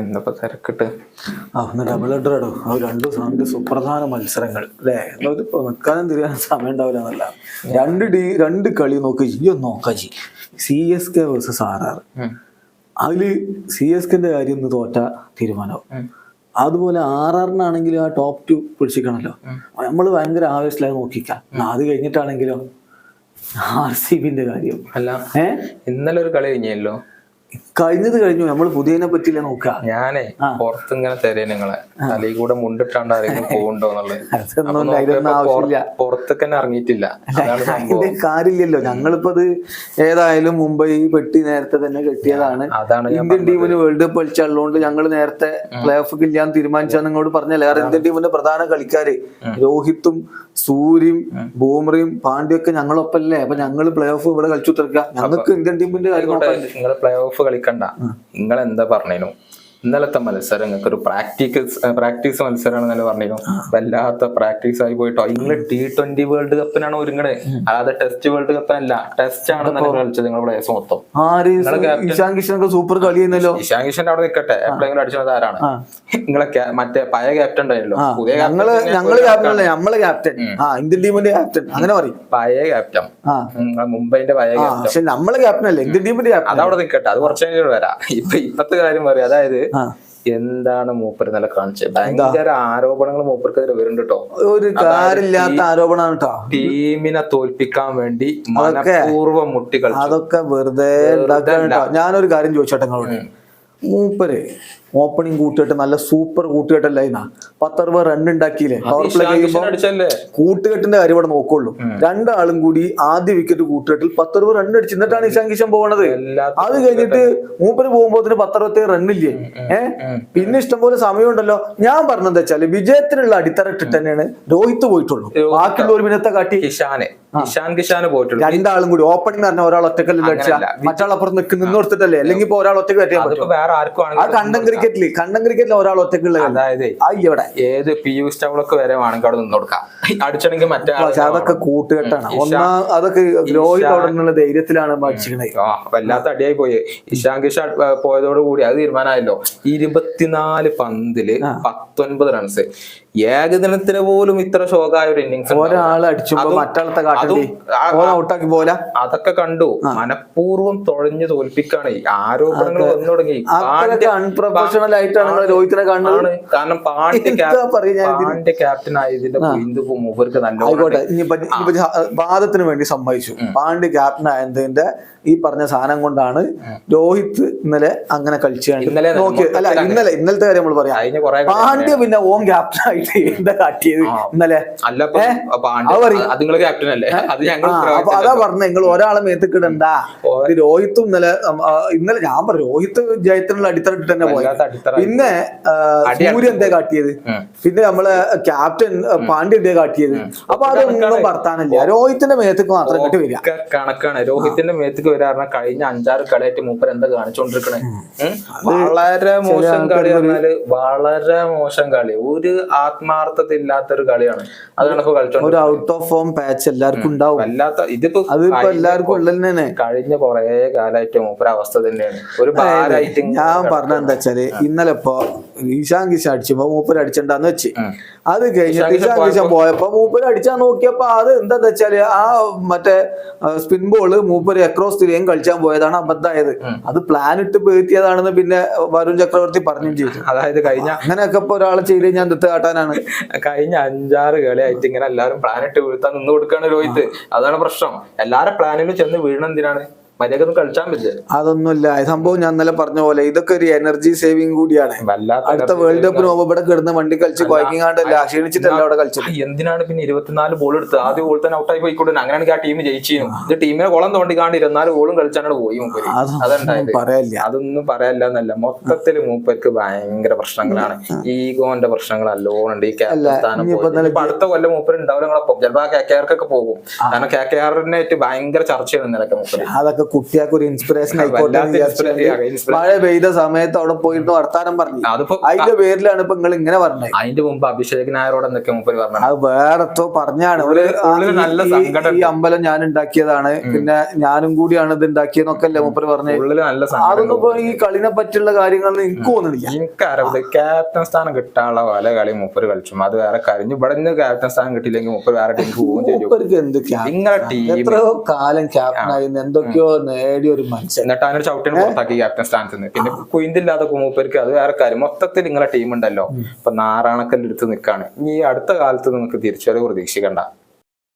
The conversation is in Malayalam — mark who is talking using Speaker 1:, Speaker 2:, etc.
Speaker 1: എന്തപ്പോ തിരക്കിട്ട്.
Speaker 2: ഡബിൾ ഹെഡറോ ആ രണ്ട് രണ്ട് സുപ്രധാന മത്സരങ്ങൾ അല്ലേ? ഇപ്പൊ നിൽക്കാനും തിരിയാൻ സമയം ഉണ്ടാവില്ല എന്നല്ല. രണ്ട് ഡി രണ്ട് കളി നോക്ക് ഈ ഒന്ന് നോക്കാം G. C S K versus R R
Speaker 1: ഉം.
Speaker 2: അതിൽ സി എസ് കെന്റെ കാര്യം ഒന്ന് തോറ്റ
Speaker 1: തീരുമാനമാവും.
Speaker 2: അതുപോലെ ആർ ആറിനാണെങ്കിൽ ആ ടോപ്പ് ടു പിടിച്ചിക്കണല്ലോ നമ്മൾ ഭയങ്കര ആവേശത്തിലായി നോക്കിക്കാം. അത് കഴിഞ്ഞിട്ടാണെങ്കിലും ആർ സി ബിന്റെ കാര്യം.
Speaker 1: അല്ല
Speaker 2: ഏഹ്
Speaker 1: ഇന്നലെ ഒരു കളി കഴിഞ്ഞല്ലോ
Speaker 2: കഴിഞ്ഞത് കഴിഞ്ഞു. നമ്മൾ പുതിയതിനെ പറ്റിയില്ല നോക്കുക.
Speaker 1: ഞാനേ പുറത്ത് ഇങ്ങനെ തരേ നിങ്ങളെ. തലയിൽ കൂടെ മുണ്ടിട്ടാണ്ട് ആരെങ്കിലും പോകണ്ടോ പുറത്തൊക്കെ തന്നെ ഇറങ്ങിയിട്ടില്ല.
Speaker 2: അതിന്റെ കാര്യമില്ലല്ലോ. ഞങ്ങളിപ്പോ അത് ഏതായാലും മുംബൈ പെട്ടി നേരത്തെ തന്നെ കെട്ടിയതാണ്.
Speaker 1: അതാണ്
Speaker 2: ഇന്ത്യൻ ടീമിന് വേൾഡ് കപ്പ് കളിച്ചുള്ളതുകൊണ്ട് ഞങ്ങൾ നേരത്തെ പ്ലേ ഓഫ് ഇല്ലാന്ന് തീരുമാനിച്ചാൽ നിങ്ങളോട് പറഞ്ഞല്ലേ? കാരണം ഇന്ത്യൻ ടീമിന്റെ പ്രധാന കളിക്കാര് രോഹിത്തും സൂര്യയും ബൂമറിയും പാണ്ഡ്യൊക്കെ ഞങ്ങളൊപ്പല്ലേ? അപ്പൊ ഞങ്ങൾ പ്ലേ ഓഫ് ഇവിടെ കളിച്ചു തീർക്കുക ഞങ്ങൾക്ക് ഇന്ത്യൻ ടീമിന്റെ കാര്യം
Speaker 1: പ്ലേ ഓഫ് കളിക്കണ്ട നിങ്ങൾ എന്താ പറഞ്ഞേനു? ഇന്നലത്തെ മത്സരം ഒരു പ്രാക്ടിക്കൽസ് പ്രാക്ടീസ് പ്രാക്ടീസ് എന്നാലും പറഞ്ഞിരുന്നു. വല്ലാത്ത പ്രാക്ടീസ് ആയി പോയിട്ടോ. നിങ്ങൾ ടി ട്വന്റി വേൾഡ് കപ്പിനാണ് ഒരുങ്ങണേ. അതായത് ടെസ്റ്റ് വേൾഡ് കപ്പിനല്ല ടെസ്റ്റ് ആണ് കളിച്ചത് നിങ്ങൾ പ്ലേസ് മൊത്തം.
Speaker 2: ഇഷാൻ കിഷനൊക്കെ സൂപ്പർ കളി ചെയ്യുന്നല്ലോ
Speaker 1: ഇഷാൻ കിഷൻ അവിടെ നിൽക്കട്ടെ എപ്പോഴെങ്കിലും അടിച്ചത് ആരാണ്? നിങ്ങളെ മറ്റേ പഴയ ക്യാപ്റ്റൻ ഉണ്ടായല്ലോ പുതിയ ഞങ്ങൾ
Speaker 2: ഞങ്ങൾ ക്യാപ്റ്റൻ അല്ലേ നമ്മളെ ക്യാപ്റ്റൻ ആ ഇന്ത്യൻ ടീമിന്റെ ക്യാപ്റ്റൻ അങ്ങനെ പറയും.
Speaker 1: പഴയ ക്യാപ്റ്റൻ നിങ്ങളെ മുംബൈന്റെ പഴയ ക്യാപ്റ്റൻ
Speaker 2: പക്ഷെ നമ്മളെ ക്യാപ്റ്റൻ അല്ലേ ഇന്ത്യൻ ടീമിന്റെ ക്യാപ്റ്റൻ
Speaker 1: അതവിടെ നിൽക്കട്ടെ അത് കുറച്ച് കഴിഞ്ഞിട്ട് വരാം. ഇപ്പൊ ഇപ്പത്തെ കാര്യം പറയാം. അതായത്. എന്താണ് മൂപ്പർ നല്ല കാണിച്ചത് ഭയങ്കര ആരോപണങ്ങൾ മൂപ്പർക്കെതിരെ വരുന്നുണ്ട് കേട്ടോ
Speaker 2: ഒരു കാര്യമില്ലാത്ത ആരോപണമാണ് കേട്ടോ
Speaker 1: ടീമിനെ തോൽപ്പിക്കാൻ വേണ്ടി മനഃപൂർവം മുട്ടികൾ
Speaker 2: അതൊക്കെ വെറുതെ ഉണ്ടാക്കാൻ ഞാനൊരു കാര്യം ചോദിച്ചോട്ടെ മൂപ്പര് ഓപ്പണിംഗ് കൂട്ടുകെട്ട് നല്ല സൂപ്പർ കൂട്ടുകെട്ടല്ലായിരുന്ന പത്തറുപത് റൺ ഉണ്ടാക്കിയില്ലേ? പവർ പ്ലേ
Speaker 1: ഇഷാൻ
Speaker 2: കഴിയുമ്പോ
Speaker 1: കിഷൻ അടിച്ചല്ലേ
Speaker 2: കൂട്ടുകെട്ടിന്റെ കാര്യം ഇവിടെ നോക്കുള്ളൂ. രണ്ടാളും കൂടി ആദ്യ വിക്കറ്റ് കൂട്ടുകെട്ടിൽ പത്തറുപത് റൺ അടിച്ച് എന്നിട്ടാണ് ഇഷാൻ കിഷൻ പോകണത് അത് കഴിഞ്ഞിട്ട് മൂപ്പര് പോകുമ്പോ പത്തറുപത്തേഴ് റണ്ണില്ലേ ഏഹ് പിന്നെ ഇഷ്ടംപോലെ സമയമുണ്ടല്ലോ. ഞാൻ പറഞ്ഞത് വെച്ചാൽ വിജയത്തിനുള്ള അടിത്തറ ഇട്ടിട്ട് തന്നെയാണ് രോഹിത് പോയിട്ടുള്ളൂ. ബാക്കിയുള്ള ഒരു മിനത്തെ
Speaker 1: കാട്ടി ഇഷാൻ കിഷാന്
Speaker 2: രണ്ടാളും കൂടി ഓപ്പണിംഗ് പറഞ്ഞ ഒരാൾ
Speaker 1: ഒറ്റക്കല്ലേ.
Speaker 2: മറ്റാൾ നിൽക്കുന്ന നിന്ന് കൊടുത്തിട്ടല്ലേ അല്ലെങ്കിൽ ഇപ്പൊ ഒരാൾ ഒറ്റയ്ക്ക് പറ്റിയാൽ
Speaker 1: വേറെ ആർക്കും
Speaker 2: ആ കണ്ടം ക്രിക്കറ്റിൽ കണ്ടം ക്രിക്കറ്റിൽ ഒരാൾ ഒറ്റക്കുള്ള കളി.
Speaker 1: അതായത്
Speaker 2: ഇവിടെ.
Speaker 1: ഏത് യു സ്റ്റൗളൊക്കെ വരെ വേണമെങ്കിൽ അവിടെ നിന്ന് കൊടുക്കാം. അടിച്ചണെങ്കിൽ മറ്റേ
Speaker 2: അതൊക്കെ കൂട്ടുകെട്ടാണ്. ഒന്ന് അതൊക്കെ രോഹിത് അവിടെ ധൈര്യത്തിലാണ്
Speaker 1: വല്ലാത്ത അടിയായി പോയി ഇഷാൻ കിഷാൻ പോയതോടുകൂടി അത് തീരുമാനമായല്ലോ. ഇരുപത്തിനാല് പന്തിൽ പത്തൊൻപത് റൺസ് ഏകദിനത്തിന് പോലും ഇത്ര ശോകായ ഒരു ഇന്നിങ്സ്
Speaker 2: ഒരാൾ അടിച്ചുമ്പോ മറ്റാളത്തെ കാട്ടി ഓൻ ഔട്ടാക്കി പോലെ
Speaker 1: അതൊക്കെ കണ്ടു. മനഃപൂർവം തുഴഞ്ഞു തോൽപ്പിക്കാണ്. ആരോപണങ്ങൾ വന്നു തുടങ്ങി.
Speaker 2: അൺപ്രൊഫഷണൽ ആയിട്ടാണ് രോഹിത്തിനെ കാണുന്നത്.
Speaker 1: കാരണം പാണ്ഡ്യ ക്യാപ്റ്റൻ പാണ്ഡ്യ ക്യാപ്റ്റൻ ആയതിന്റെ മൂപ്പർക്ക് നല്ല
Speaker 2: ആയിക്കോട്ടെ. വാദത്തിന് വേണ്ടി സമ്മതിച്ചു. പാണ്ഡ്യ ക്യാപ്റ്റൻ ആയതിന്റെ ഈ പറഞ്ഞ സാധനം കൊണ്ടാണ് രോഹിത് ഇന്നലെ അങ്ങനെ കളിച്ചു
Speaker 1: ഇന്നലെ അല്ല,
Speaker 2: ഇന്നലെ ഇന്നലത്തെ കാര്യം നമ്മൾ പറയാം. പാണ്ഡ്യ പിന്നെ ഓം ക്യാപ്റ്റൻ ആയിട്ട് എന്താ കാട്ടിയത്. ഇന്നലെ
Speaker 1: അല്ല
Speaker 2: അത്.
Speaker 1: നിങ്ങൾ ക്യാപ്റ്റൻ അല്ലേ? അത് ഞങ്ങൾ
Speaker 2: ആ അപ്പൊ അതാ പറഞ്ഞ നിങ്ങൾ ഒരാളെ മേത്തിക്കിടണ്ട രോഹിത്തും ഇന്നലെ ഇന്നലെ ഞാൻ പറഞ്ഞു രോഹിത്ത് ജയത്തിനുള്ള അടിത്തറ ഇട്ടിട്ട് തന്നെ പോയി. പിന്നെ ആ, സൂര്യ എന്തേ കാട്ടിയത്? പിന്നെ നമ്മളെ ക്യാപ്റ്റൻ ആ, പാണ്ഡ്യ എന്തേ കാട്ടിയത്? അപ്പൊ അതൊന്നും വർത്താനില്ല. രോഹിത്തിന്റെ മേത്തേക്ക് മാത്രം കിട്ടി വരിക
Speaker 1: കണക്കാണ്. രോഹിത്തിന്റെ മേത്തേക്ക് വരാറിന കഴിഞ്ഞ അഞ്ചാറ് കളിയായിട്ട് മൂപ്പർ എന്താ കാണിച്ചോണ്ടിരിക്കണേ? വളരെ മോശം കളി പറഞ്ഞാൽ വളരെ മോശം കളി. ഒരു ആത്മാർത്ഥത ഇല്ലാത്തൊരു കളിയാണ്. അതാണ് ഇപ്പൊ കളിച്ചോണ്ട്
Speaker 2: ഒരു ഔട്ട് ഓഫ് ഫോം പാച്ച് എല്ലാവർക്കും ഉണ്ടാവും.
Speaker 1: അല്ലാത്ത ഇതിപ്പോ
Speaker 2: അതിപ്പോ എല്ലാവർക്കും ഉള്ളിൽ തന്നെ
Speaker 1: കഴിഞ്ഞ കൊറേ കാലമായിട്ട് മൂപ്പര അവസ്ഥ തന്നെയാണ്. ഒരു
Speaker 2: ഞാൻ പറഞ്ഞ എന്താ വെച്ചാൽ ഇന്നലെ ഇപ്പൊ ഈശാൻ കിഷൻ അടിച്ചപ്പോ മൂപ്പര് അടിച്ചിണ്ടാന്ന് വെച്ച്. അത് കഴിഞ്ഞിട്ട് ഈശാൻ കിഷൻ പോയപ്പോ മൂപ്പര് അടിച്ചാൻ നോക്കിയപ്പോ അത് എന്താന്ന് വെച്ചാൽ ആ മറ്റേ സ്പിൻ ബോൾ മൂപ്പര് അക്രോസ് തിരിയും കളിച്ചാൻ പോയതാണ് അബദ്ധമായത്. അത് പ്ലാൻ ഇട്ട് പേത്തിയതാണെന്ന് പിന്നെ വരുൺ ചക്രവർത്തി പറഞ്ഞു ചെയ്തു.
Speaker 1: അതായത് കഴിഞ്ഞ
Speaker 2: അങ്ങനെയൊക്കെ ഇപ്പൊ ഒരാളെ ചെയ്ത് കഴിഞ്ഞാൽ ദത്ത് കാട്ടാനാണ്?
Speaker 1: കഴിഞ്ഞ അഞ്ചാറ് കളിയായിട്ട് ഇങ്ങനെ എല്ലാവരും പ്ലാനിട്ട് വീഴ്ത്താൻ നിന്ന് കൊടുക്കാണ് രോഹിത്. അതാണ് പ്രശ്നം. എല്ലാരും പ്ലാനിൽ ചെന്ന് വീഴണം എന്തിനാണ്? മര്യാദ കഴിച്ചാൻ പറ്റില്ല.
Speaker 2: അതൊന്നുമില്ല. സംഭവം ഞാൻ ഇന്നലെ പറഞ്ഞ പോലെ ഇതൊക്കെ ഒരു എനർജി സേവിങ് കൂടിയാണ്. അടുത്ത വേൾഡ് കപ്പിന് പോകുമ്പോ ഇവിടെ കിടന്ന് വണ്ടി കളിച്ച് കുഴക്കിങ്ങാണ്ടല്ല ക്ഷീണിച്ചിട്ടല്ല അവിടെ കളിച്ചത്?
Speaker 1: എന്തിനാണ് പിന്നെ ഇരുപത്തിനാല് ബോൾ എടുത്ത് ആദ്യ ബോൾ തന്നെ ഔട്ടായി പോയിക്കൊണ്ടു അങ്ങനെയാണെങ്കിൽ ആ ടീം ജയിച്ചിരുന്നു ഇത് ടീമിനെ കുളം തോണ്ടിക്കാണ്ട് ഇരുന്നാൽ ബോളും കളിച്ചാണ് പോയി മൂപ്പര്.
Speaker 2: അതൊന്നും
Speaker 1: പറയാല്ല.
Speaker 2: പറയാനില്ല
Speaker 1: അതൊന്നും പറയാനില്ല എന്നല്ല. മൊത്തത്തിൽ മൂപ്പർക്ക് ഭയങ്കര പ്രശ്നങ്ങളാണ്. ഈഗോന്റെ പ്രശ്നങ്ങൾ നല്ലോണം ഉണ്ട്. ഈ അടുത്ത കൊല്ലം മൂപ്പര് ഉണ്ടാവില്ല ചിലപ്പോ ആ കെ കെ ആർക്കൊക്കെ പോകും. കാരണം കെ കെ ആറിനായിട്ട് ഭയങ്കര ചർച്ചയാണ് ഇന്നലൊക്കെ മൂപ്പര്.
Speaker 2: അതൊക്കെ കുട്ടിയാൾക്ക് ഒരു ഇൻസ്പിറേഷൻ ആയിക്കോട്ടെ. മഴ പെയ്ത സമയത്ത് അവിടെ പോയിട്ട് വർത്താനം പറഞ്ഞു. അതിന്റെ പേരിലാണ് ഇപ്പൊ നിങ്ങൾ ഇങ്ങനെ പറഞ്ഞത്.
Speaker 1: അതിന്റെ മുമ്പ് അഭിഷേക് നായരോട് എന്തൊക്കെ മൂപ്പര് പറഞ്ഞു
Speaker 2: അത് വേറെത്തോ പറഞ്ഞാണ്.
Speaker 1: നല്ല
Speaker 2: ഈ- അമ്പലം ഞാൻ ഉണ്ടാക്കിയതാണ്. പിന്നെ ഞാനും കൂടിയാണ് ഇത് ഉണ്ടാക്കിയെന്നൊക്കെ അല്ലേ മൂപ്പര് പറഞ്ഞത്
Speaker 1: നല്ല
Speaker 2: അതൊന്നും ഇപ്പൊ ഈ കളിനെ പറ്റിയുള്ള കാര്യങ്ങളൊന്നും എനിക്ക് തോന്നുന്നില്ല.
Speaker 1: ക്യാപ്റ്റൻ സ്ഥാനം കിട്ടാനുള്ള പല കളി മൂപ്പര് കളിച്ചു. അത് വേറെ കഴിഞ്ഞു ഇവിടെ നിന്ന് ക്യാപ്റ്റൻ സ്ഥാനം കിട്ടിയില്ലെങ്കിൽ മൂപ്പര് വേറെ ടീം പോവുകയും ചെയ്യും ടീം
Speaker 2: എത്രയോ കാലം ക്യാപ്റ്റൻ ആയിരുന്നു എന്തൊക്കെയോ നേടിയ ഒരു മനുഷ്യൻ.
Speaker 1: എന്നിട്ട് അങ്ങനെ ചവിട്ടിന് പുറത്താക്കി ക്യാപ്റ്റൻ സ്ഥാനത്ത് നിന്ന്. പിന്നെ കുയിന്തില്ലാതെ കുമൂപ്പേർക്ക് അത് വേറെ കാര്യം. മൊത്തത്തിൽ നിങ്ങളെ ടീം ഉണ്ടല്ലോ. ഇപ്പൊ നാറാണക്കല്ലെടുത്ത് നിൽക്കാണ് ഇനി ഈ അടുത്ത കാലത്ത് നിങ്ങൾക്ക് തിരിച്ചറിവ് പ്രതീക്ഷിക്കണ്ട.